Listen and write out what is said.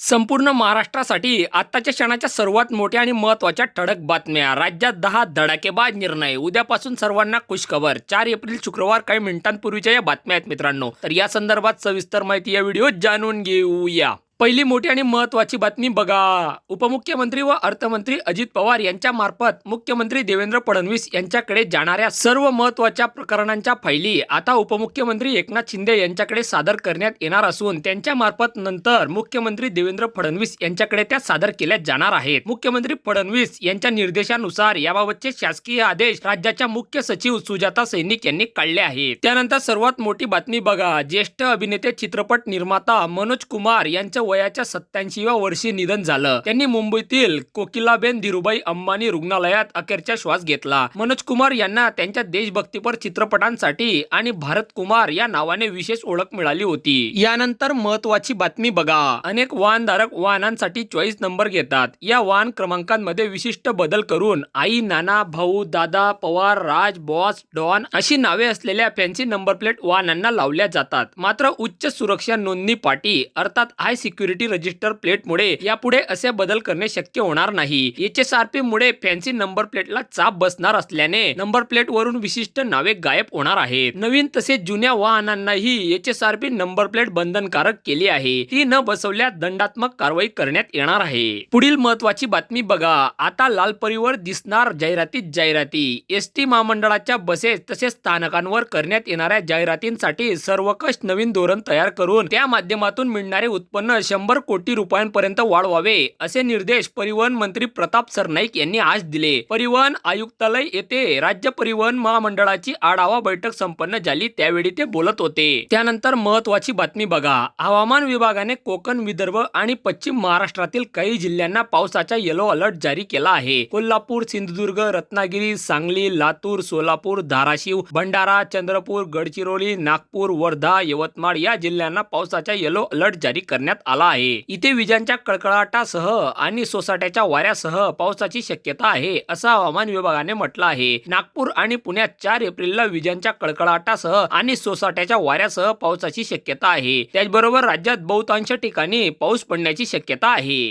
संपूर्ण महाराष्ट्रासाठी आत्ताच्या क्षणाच्या सर्वात मोठ्या आणि महत्त्वाच्या ठळक बातम्या. राज्यात दहा धडाकेबाज निर्णय. उद्यापासून सर्वांना खुशखबर. चार एप्रिल शुक्रवार काही मिनिटांपूर्वीच्या या बातम्या आहेत मित्रांनो. तर या संदर्भात सविस्तर माहिती या व्हिडिओत जाणून घेऊया. पहिली मोठी आणि महत्वाची बातमी बघा. उपमुख्यमंत्री व अर्थमंत्री अजित पवार यांच्या मार्फत मुख्यमंत्री देवेंद्र फडणवीस यांच्याकडे जाणाऱ्या सर्व महत्त्वाच्या प्रकरणांच्या फायली आता उपमुख्यमंत्री एकनाथ शिंदे यांच्याकडे सादर करण्यात येणार असून त्यांच्या मार्फत नंतर मुख्यमंत्री देवेंद्र फडणवीस यांच्याकडे त्या सादर केल्या जाणार आहेत. मुख्यमंत्री फडणवीस यांच्या निर्देशानुसार याबाबतचे शासकीय आदेश राज्याच्या मुख्य सचिव सुजाता सैनिक यांनी काढले आहेत. त्यानंतर सर्वात मोठी बातमी बघा. ज्येष्ठ अभिनेते चित्रपट निर्माता मनोज कुमार यांचं वयाच्या सत्याऐंशीव्या वर्षी निधन झालं. त्यांनी मुंबईतील कोकिलाबेन धीरुबाई अंबानी रुग्णालयात अखेरचा श्वास घेतला. मनोज कुमार यांना त्यांच्या देशभक्तीपर चित्रपटांसाठी आणि भारत कुमार या नावाने विशेष ओळख मिळाली होती. यानंतर महत्वाची बातमी बघा. अनेक वाहनधारक वाहनांसाठी चॉईस नंबर घेतात. या वाहन क्रमांकांमध्ये विशिष्ट बदल करून आई नाना भाऊ दादा पवार राज बॉस डॉन अशी नावे असलेल्या फॅन्सी नंबर प्लेट वाहनांना लावल्या जातात. मात्र उच्च सुरक्षा नोंदणी पाटी अर्थात हाय सिक्युरिटी रजिस्टर प्लेटमुळे यापुढे असे बदल करणे शक्य होणार नाही. एच एस आर पी मुळे फॅन्सी नंबर प्लेटला चाप बसणार असल्याने नंबर प्लेट वरून विशिष्ट नावे गायब होणार आहेत. नवीन तसेच जुन्या वाहनांनाही H S R P number plate बंधनकारक केली आहे. ती न बसवल्यास दंडात्मक कारवाई करण्यात येणार आहे. पुढील महत्वाची बातमी बघा. आता लाल परीवर दिसणार जाहिरातीत जाहिराती. एस टी महामंडळाच्या बसेस तसेच स्थानकांवर करण्यात येणाऱ्या जाहिरातींसाठी सर्वकष नवीन धोरण तयार करून त्या माध्यमातून मिळणारे उत्पन्न शंभर कोटी रुपयांपर्यंत वाढवावे असे निर्देश परिवहन मंत्री प्रताप सरनाईक यांनी आज दिले. परिवहन आयुक्तालय येथे राज्य परिवहन महामंडळाची आढावा बैठक संपन्न झाली त्यावेळी ते बोलत होते. त्यानंतर महत्वाची बातमी बघा. हवामान विभागाने कोकण विदर्भ आणि पश्चिम महाराष्ट्रातील काही जिल्ह्यांना पावसाचा येलो अलर्ट जारी केला आहे. कोल्हापूर सिंधुदुर्ग रत्नागिरी सांगली लातूर सोलापूर धाराशिव भंडारा चंद्रपूर गडचिरोली नागपूर वर्धा यवतमाळ या जिल्ह्यांना पावसाचा येलो अलर्ट जारी करण्यात आला आला आहे. इथे विजांच्या कडकडाटासह आणि सोसाट्याच्या वाऱ्यासह पावसाची शक्यता आहे असं हवामान विभागाने म्हटलं आहे. नागपूर आणि पुण्यात चार एप्रिलला विजांच्या कडकडाटासह आणि सोसाट्याच्या वाऱ्यासह पावसाची शक्यता आहे. त्याचबरोबर राज्यात बहुतांश ठिकाणी पाऊस पडण्याची शक्यता आहे.